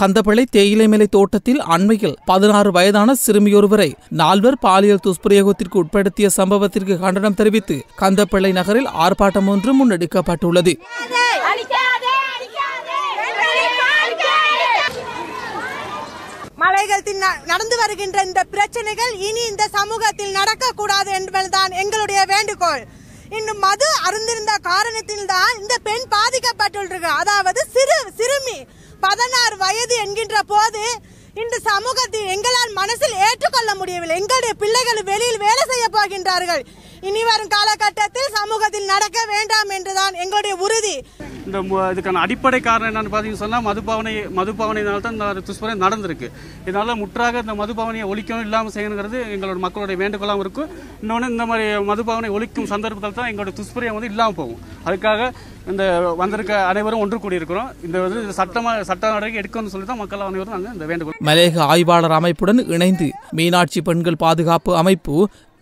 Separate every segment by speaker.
Speaker 1: கந்தப்பளை தேயிலைமலை தோட்டத்தில் அண்மையில் பதினாறு வயதான சிறுமியொருவரை நால்வர் பாலியல் துஷ்பிரயோகத்திற்கு உட்படுத்திய சம்பவத்திற்கு கண்டனம் தெரிவித்து கந்தப்பிள்ளை நகரில் ஆர்ப்பாட்டம் ஒன்று முன்னெடுக்கப்பட்டுள்ளது.
Speaker 2: மலைகள் நடந்து வருகின்ற இந்த பிரச்சனைகள் இனி இந்த சமூகத்தில் நடக்கக்கூடாது என்பதுதான் எங்களுடைய வேண்டுகோள். இன்னும் மது அருந்திருந்த காரணத்தில் தான் இந்த பெண் பாதிக்கப்பட்டுள்ளது. அதாவது சிறு சிறுமி. பதினாறு வயது என்கின்ற போது இந்த சமூகத்தில் எங்களால் மனசில் ஏற்றுக்கொள்ள முடியவில்லை. எங்களுடைய பிள்ளைகள் வெளியில் வேலை செய்ய போகின்றார்கள். இனி வரும் காலகட்டத்தில் சமூகத்தில் நடக்க வேண்டாம் என்றுதான் எங்களுடைய உறுதி.
Speaker 3: இந்த இதுக்கான அடிப்படை காரணம் என்னன்னு பார்த்தீங்கன்னு சொன்னால் மதுபாவனை மதுபாவனையினால தான் இந்த துஷ்பிரயோகம் நடந்திருக்கு. இதனால முற்றாக இந்த மதுபாவனையை ஒழிக்கணும் இல்லாமல் செய்யணுங்கிறது எங்களோட மக்களுடைய வேண்டுகோளாகவும் இருக்கும். இன்னொன்று இந்த மாதிரி மதுபாவனை ஒழிக்கும் சந்தர்ப்பத்தில் தான் எங்களோட துஷ்பிரயோகம் வந்து இல்லாமல் போகும். அதுக்காக இந்த வந்திருக்க அனைவரும் ஒன்று கூடியிருக்கிறோம். இந்த வந்து சட்டமாக சட்ட நடவடிக்கை எடுக்கணும்னு சொல்லி தான் மக்கள் அனைவரும் நாங்கள் இந்த வேண்டுகோள்
Speaker 1: மலேக ஆய்வாளர் அமைப்புடன் இணைந்து மீனாட்சி பெண்கள் பாதுகாப்பு அமைப்பு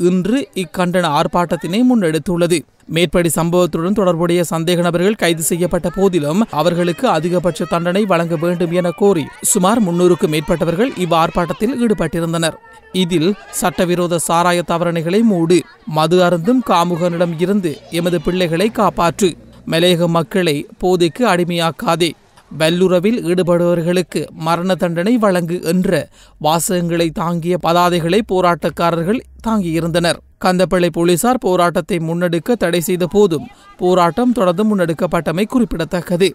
Speaker 1: இன்று இக்கண்டன ஆர்ப்பாட்டத்தினை முன்னெடுத்துள்ளது. மேற்படி சம்பவத்துடன் தொடர்புடைய சந்தேக நபர்கள் கைது செய்யப்பட்ட போதிலும் அவர்களுக்கு அதிகபட்ச தண்டனை வழங்க வேண்டும் என கோரி சுமார் முன்னூறுக்கும் மேற்பட்டவர்கள் இவ்வார்ப்பாட்டத்தில் ஈடுபட்டிருந்தனர். இதில் சட்டவிரோத சாராய தவறணைகளை மூடு மது அருந்தும் காமுகனிடம் இருந்து எமது பிள்ளைகளை காப்பாற்று. மலையக மக்களை போதைக்கு அடிமையாக்காதே. வல்லுறவில் ஈடுபடுபவர்களுக்கு மரண தண்டனை வழங்கு என்ற வாசகங்களை தாங்கிய பதாதைகளை போராட்டக்காரர்கள் தாங்கியிருந்தனர். கந்தப்பிள்ளை போலீசார் போராட்டத்தை முன்னெடுக்க தடை செய்த போதும் போராட்டம் தொடர்ந்து முன்னெடுக்கப்பட்டமை குறிப்பிடத்தக்கது.